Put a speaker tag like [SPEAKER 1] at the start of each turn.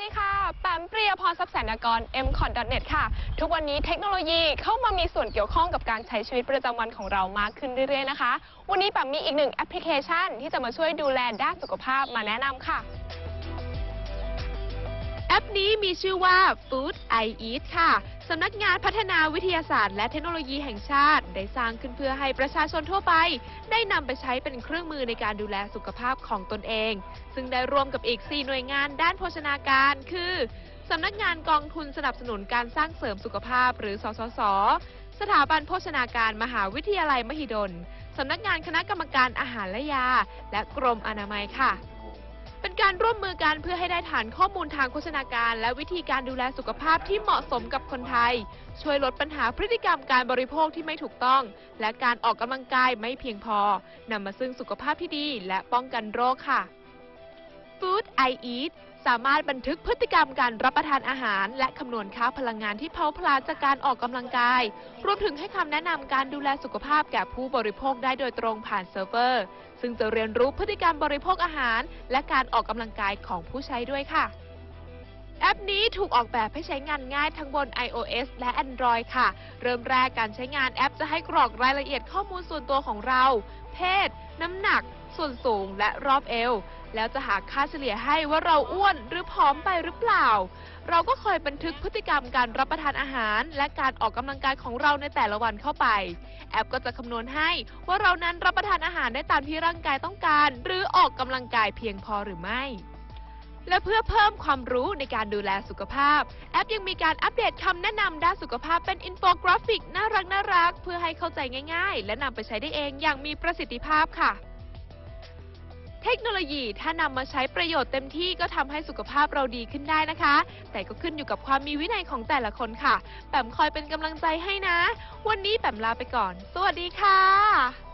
[SPEAKER 1] มปรียพรทรัพย์แสนกร m c o n n e t ค่ะ ทุกวันนี้เทคโนโลยีเข้ามามีส่วนเกี่ยวข้องกับการใช้ชีวิตประจำวันของเรามากขึ้นเรื่อยๆนะคะ วันนี้แปมมีอีกหนึ่งแอปพลิเคชัน ที่จะมาช่วยดูแลด้านสุขภาพมาแนะนำค่ะ
[SPEAKER 2] แอปนี้มีชื่อว่า Food I Eat ค่ะ สำนักงานพัฒนาวิทยาศาสตร์และเทคโนโลยีแห่งชาติ ได้สร้างขึ้นเพื่อให้ประชาชนทั่วไป ได้นำไปใช้เป็นเครื่องมือในการดูแลสุขภาพของตนเอง ซึ่งได้ร่วมกับอีก 4 หน่วยงานด้านโภชนาการ คือสำนักงานกองทุนสนับสนุนการสร้างเสริมสุขภาพ หรือ สสส สถาบันโภชนาการมหาวิทยาลัยมหิดล สำนักงานคณะกรรมการอาหารและยา และกรมอนามัยค่ะ เป็นการร่วมมือกันเพื่อให้ได้ฐานข้อมูลทางโฆษณาการ และวิธีการดูแลสุขภาพที่เหมาะสมกับคนไทย ช่วยลดปัญหาพฤติกรรมการบริโภคที่ไม่ถูกต้อง และการออกกำลังกายไม่เพียงพอนำมาซึ่งสุขภาพที่ดี และป้องกันโรคค่ะ Food I Eat สามารถบันทึกพฤติกรรมการรับประทานอาหาร และคำนวณค่าพลังงานที่เผาผลาญจากการออกกำลังกาย รวมถึงให้คำแนะนำการดูแลสุขภาพแก่ผู้บริโภคได้โดยตรงผ่านเซิร์ฟเวอร์ ซึ่งจะเรียนรู้พฤติกรรมบริโภคอาหาร และการออกกำลังกายของผู้ใช้ด้วยค่ะ แอปนี้ถูกออกแบบให้ใช้งานง่ายทั้งบน iOS และ Android ค่ะ เริ่มแรกการใช้งานแอปจะให้กรอกรายละเอียดข้อมูลส่วนตัวของเรา เพศ น้ำหนัก ส่วนสูงและรอบเอว แล้วจะหาค่าเฉลี่ยให้ว่าเราอ้วนหรือผอมไปหรือเปล่า เราก็คอยบันทึกพฤติกรรมการรับประทานอาหาร และการออกกำลังกายของเราในแต่ละวันเข้าไป แอปก็จะคำนวณให้ว่าเรานั้นรับประทานอาหารได้ตามที่ร่างกายต้องการ หรือออกกำลังกายเพียงพอหรือไม่และเพื่อเพิ่มความรู้ในการดูแลสุขภาพ แอปยังมีการอัปเดตคำแนะนำด้านสุขภาพเป็นอินโฟกราฟิกน่ารักน่ารัก เพื่อให้เข้าใจง่าย ๆ และนำไปใช้ได้เองอย่างมีประสิทธิภาพค่ะ เทคโนโลยีถ้านำมาใช้ประโยชน์เต็มที่ก็ทำให้สุขภาพเราดีขึ้นได้นะคะ แต่ก็ขึ้นอยู่กับความมีวินัยของแต่ละคนค่ะแปมคอยเป็นกำลังใจให้นะ วันนี้แปมลาไปก่อน สวัสดีค่ะ